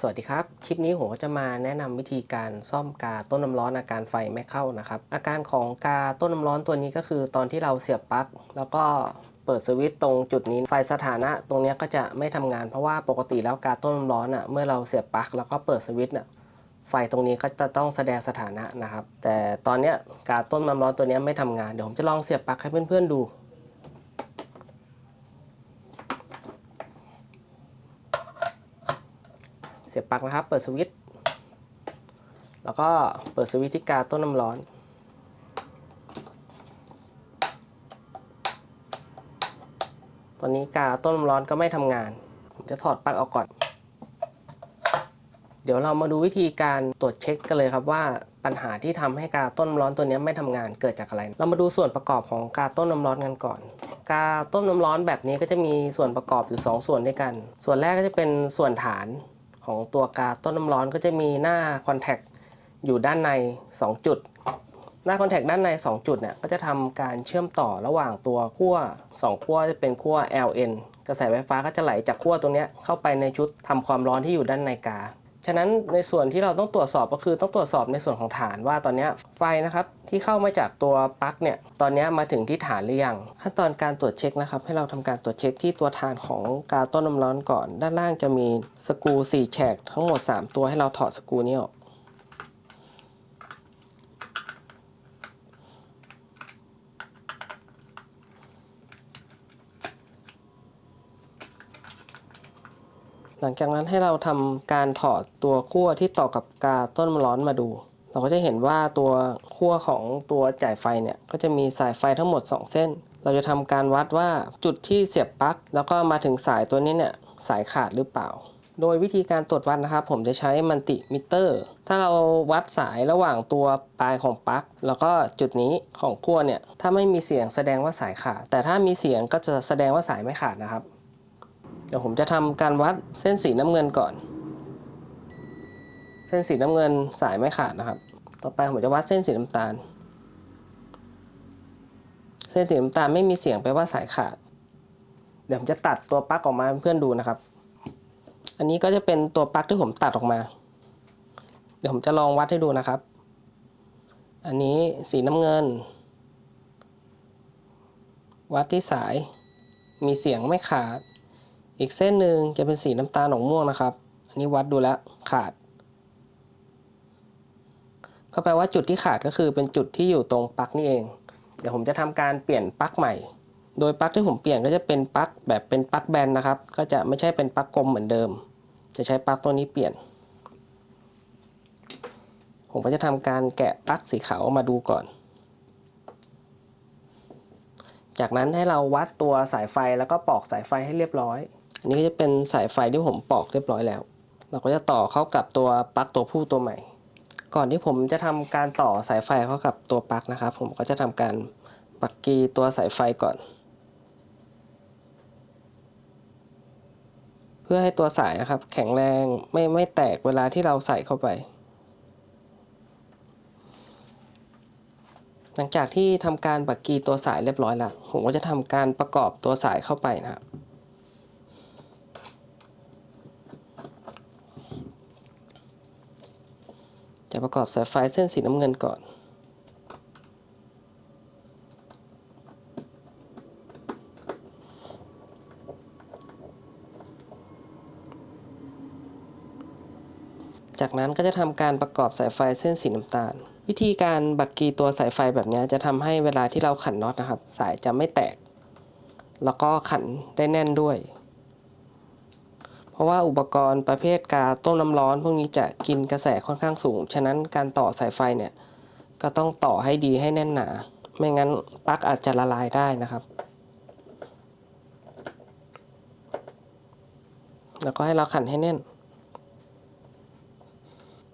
สวัสดีครับ คลิปนี้ผมก็จะมาแนะนำวิธีการซ่อมกาต้นน้ำร้อนอาการไฟไม่เข้านะครับ อาการของกาต้นน้ำร้อนตัวนี้ก็คือตอนที่เราเสียบปลั๊กแล้วก็เปิดสวิตช์ตรงจุดนี้ไฟสถานะตรงนี้ก็จะไม่ทำงานเพราะว่าปกติแล้วกาต้นน้ำร้อนอะเมื่อเราเสียบปลั๊กแล้วก็เปิดสวิตช์น่ะไฟตรงนี้ก็จะต้องแสดงสถานะนะครับ แต่ตอนนี้กาต้นน้ำร้อนตัวนี้ไม่ทำงานเดี๋ยวผมจะลองเสียบปลั๊กให้เพื่อนๆดู เสียบปลั๊กนะครับ เปิดสวิตช์แล้วก็เปิดสวิตช์ที่กาต้นน้ำร้อน ตอนนี้กาต้นน้ำร้อนก็ไม่ทำงาน ผมจะถอดปลั๊กออกก่อน เดี๋ยวเรามาดูวิธีการตรวจเช็คกันเลยครับว่าปัญหาที่ทำให้กาต้นน้ำร้อนตัวนี้ไม่ทำงานเกิดจากอะไร เรามาดูส่วนประกอบของกาต้นน้ำร้อนกันก่อน กาต้นน้ำร้อนแบบนี้ก็จะมีส่วนประกอบอยู่ 2 ส่วนด้วยกัน ส่วนแรกก็จะเป็นส่วนฐาน ของตัวกาต้นน้ำร้อนก็จะมีหน้าคอนแทคอยู่ด้านใน 2 จุด หน้าคอนแทคด้านใน 2 จุดเนี่ยก็จะทำการเชื่อมต่อระหว่างตัวขั้ว2ขั้วจะเป็นขั้ว LN กระแสไฟฟ้าก็จะไหลจากขั้วตรงเนี้ยเข้าไปในชุดทำความร้อนที่อยู่ด้านในกา ฉะนั้นในส่วนที่เราต้องตรวจสอบก็คือต้องตรวจสอบในส่วนของฐานว่าตอนนี้ไฟนะครับที่เข้ามาจากตัวปลั๊กเนี่ยตอนนี้มาถึงที่ฐานหรือยังขั้นตอนการตรวจเช็คนะครับ ให้เราทำการตรวจเช็คที่ตัวฐานของกาต้นน้ำร้อนก่อน ด้านล่างจะมีสกรู4แฉกทั้งหมด 3 ตัวให้เราถอดสกรูนี้ออก หลังจากนั้นให้เราทำการถอดตัวขั้วที่ต่อกับกาต้นร้อนมาดู เราก็จะเห็นว่าตัวขั้วของตัวจ่ายไฟเนี่ยก็จะมีสายไฟทั้งหมด 2 เส้น เราจะทำการวัดว่าจุดที่เสียบปลั๊กแล้วก็มาถึงสายตัวนี้เนี่ยสายขาดหรือเปล่า โดยวิธีการตรวจวัดนะครับ ผมจะใช้มัลติมิเตอร์ ถ้าเราวัดสายระหว่างตัวปลายของปลั๊กแล้วก็จุดนี้ของขั้วเนี่ยถ้าไม่มีเสียงแสดงว่าสายขาด แต่ถ้ามีเสียงก็จะแสดงว่าสายไม่ขาดนะครับ ดี๋ยวผมจะทำการวัดเส้นสีน้ำเงินก่อน เส้นสีน้ำเงินสายไม่ขาดนะครับ ต่อไปผมจะวัดเส้นสีน้ำตาล เส้นสีน้ำตาลไม่มีเสียงแปลว่าสายขาด เดี๋ยวผมจะตัดตัวปลั๊กออกมาเพื่อนดูนะครับ อันนี้ก็จะเป็นตัวปลั๊กที่ผมตัดออกมา เดี๋ยวผมจะลองวัดให้ดูนะครับ อันนี้สีน้ำเงิน วัดที่สาย มีเสียงไม่ขาด อีกเส้นหนึ่งจะเป็นสีน้ำตาลหนองม่วงนะครับ อันนี้วัดดูแล้วขาด ก็แปลว่าจุดที่ขาดก็คือเป็นจุดที่อยู่ตรงปลั๊กนี่เอง เดี๋ยวผมจะทำการเปลี่ยนปลั๊กใหม่ โดยปลั๊กที่ผมเปลี่ยนก็จะเป็นปลั๊กแบบเป็นปลั๊กแบนนะครับ ก็จะไม่ใช่เป็นปลั๊กกลมเหมือนเดิม จะใช้ปลั๊กตัวนี้เปลี่ยน ผมก็จะทำการแกะปลั๊กสีขาวออกมาดูก่อนจากนั้นให้เราวัดตัวสายไฟแล้วก็ปอกสายไฟให้เรียบร้อย อันนี้ก็จะเป็นสายไฟที่ผมปอกเรียบร้อยแล้ว เราก็จะต่อเข้ากับตัวปลั๊กตัวผู้ตัวใหม่ ก่อนที่ผมจะทำการต่อสายไฟเข้ากับตัวปลั๊กนะครับ ผมก็จะทำการปักกีตัวสายไฟก่อน เพื่อให้ตัวสายนะครับ แข็งแรงไม่ไม่แตกเวลาที่เราใส่เข้าไป หลังจากที่ทำการปักกีตัวสายเรียบร้อยแล้วผมก็จะทำการประกอบตัวสายเข้าไปนะครับ จะประกอบสายไฟเส้นสีน้ำเงินก่อน จากนั้นก็จะทำการประกอบสายไฟเส้นสีน้ำตาล วิธีการบักกีตัวสายไฟแบบนี้จะทำให้เวลาที่เราขันน็อตนะครับ สายจะไม่แตก แล้วก็ขันได้แน่นด้วย ราะว่าอุปกรณ์ประเภทกาต้มน้ำร้อน พวกนี้จะกินกระแสค่อนข้างสูง ฉะนั้นการต่อสายไฟเนี่ยก็ต้องต่อให้ดีให้แน่นหนา ไม่งั้นปลั๊กอาจจะละลายได้นะครับ แล้วก็ให้เราขันให้แน่น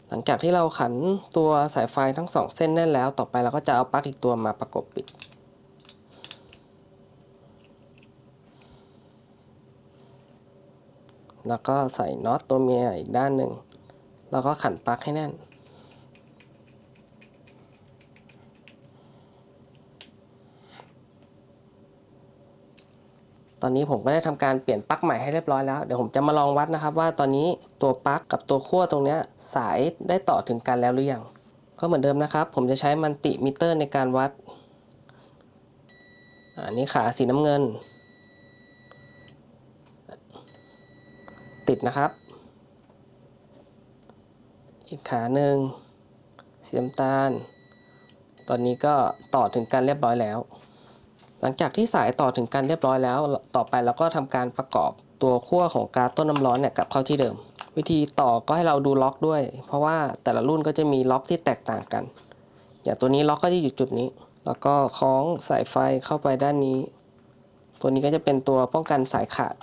หลังจากที่เราขันตัวสายไฟทั้งสองเส้นแน่นแล้ว ต่อไปเราก็จะเอาปลั๊กอีกตัวมาประกบปิด แล้วก็ใส่น็อตตัวเมียอีกด้านหนึ่ง แล้วก็ขันปลั๊กให้แน่น ตอนนี้ผมก็ได้ทำการเปลี่ยนปลั๊กใหม่ให้เรียบร้อยแล้ว เดี๋ยวผมจะมาลองวัดนะครับ ว่าตอนนี้ตัวปลั๊กกับตัวขั้วตรงนี้สายได้ต่อถึงกันแล้วหรือยัง ก็เหมือนเดิมนะครับ ผมจะใช้มันติมิเตอร์ในการวัด อันนี้ขาสีน้ำเงิน ติดนะครับ อีกขาหนึ่งสีน้ำตาล ตอนนี้ก็ต่อถึงกันเรียบร้อยแล้ว หลังจากที่สายต่อถึงกันเรียบร้อยแล้ว ต่อไปเราก็ทำการประกอบตัวขั้วของก๊าซต้นน้ำร้อนเนี่ยกลับเข้าที่เดิม วิธีต่อก็ให้เราดูล็อกด้วย เพราะว่าแต่ละรุ่นก็จะมีล็อกที่แตกต่างกัน อย่างตัวนี้ล็อกก็จะอยู่จุดนี้ แล้วก็คล้องสายไฟเข้าไปด้านนี้ ตัวนี้ก็จะเป็นตัวป้องกันสายขาด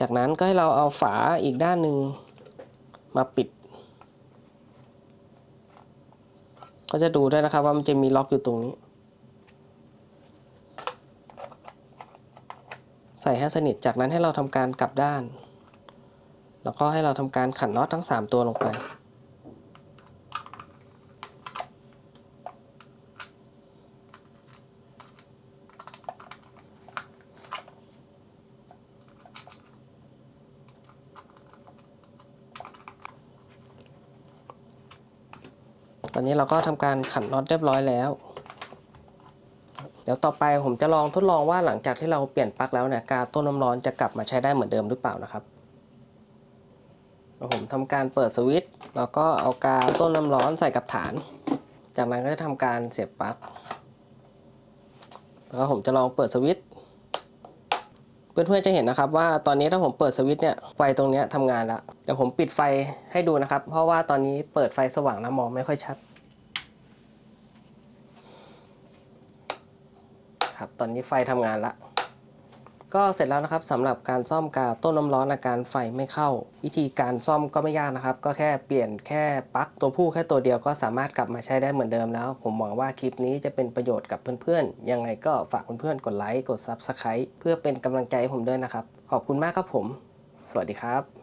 จากนั้นก็ให้เราเอาฝาอีกด้านหนึ่งมาปิด ก็จะดูได้นะครับว่ามันจะมีล็อกอยู่ตรงนี้ ใส่ให้สนิทจากนั้นให้เราทำการกลับด้าน แล้วก็ให้เราทำการขันน็อตทั้ง 3 ตัวลงไป ตอนนี้เราก็ทำการขันน็อตเรียบร้อยแล้ว เดี๋ยวต่อไปผมจะลองทดลองว่าหลังจากที่เราเปลี่ยนปลั๊กแล้วเนี่ยกาต้นน้ำร้อนจะกลับมาใช้ได้เหมือนเดิมหรือเปล่านะครับผมทำการเปิดสวิตช์แล้วก็เอากาต้นน้ำร้อนใส่กับฐาน จากนั้นก็จะทำการเสียบปลั๊กแล้วผมจะลองเปิดสวิตช์ เพื่อนๆจะเห็นนะครับว่าตอนนี้ถ้าผมเปิดสวิตช์เนี่ยไฟตรงนี้ทำงานแล้วเดี๋ยวผมปิดไฟให้ดูนะครับ เพราะว่าตอนนี้เปิดไฟสว่างแล้วมองไม่ค่อยชัดครับตอนนี้ไฟทำงานแล้ว ก็เสร็จแล้วนะครับสำหรับการซ่อมกาต้นน้ำร้อนอาการไฟไม่เข้า วิธีการซ่อมก็ไม่ยากนะครับ ก็แค่เปลี่ยนแค่ปลั๊กตัวผู้แค่ตัวเดียวก็สามารถกลับมาใช้ได้เหมือนเดิมแล้ว ผมหวังว่าคลิปนี้จะเป็นประโยชน์กับเพื่อนๆ ยังไงก็ฝากเพื่อนๆกดไลค์กด Subscribe เพื่อเป็นกำลังใจให้ผมด้วยนะครับ ขอบคุณมากครับผม สวัสดีครับ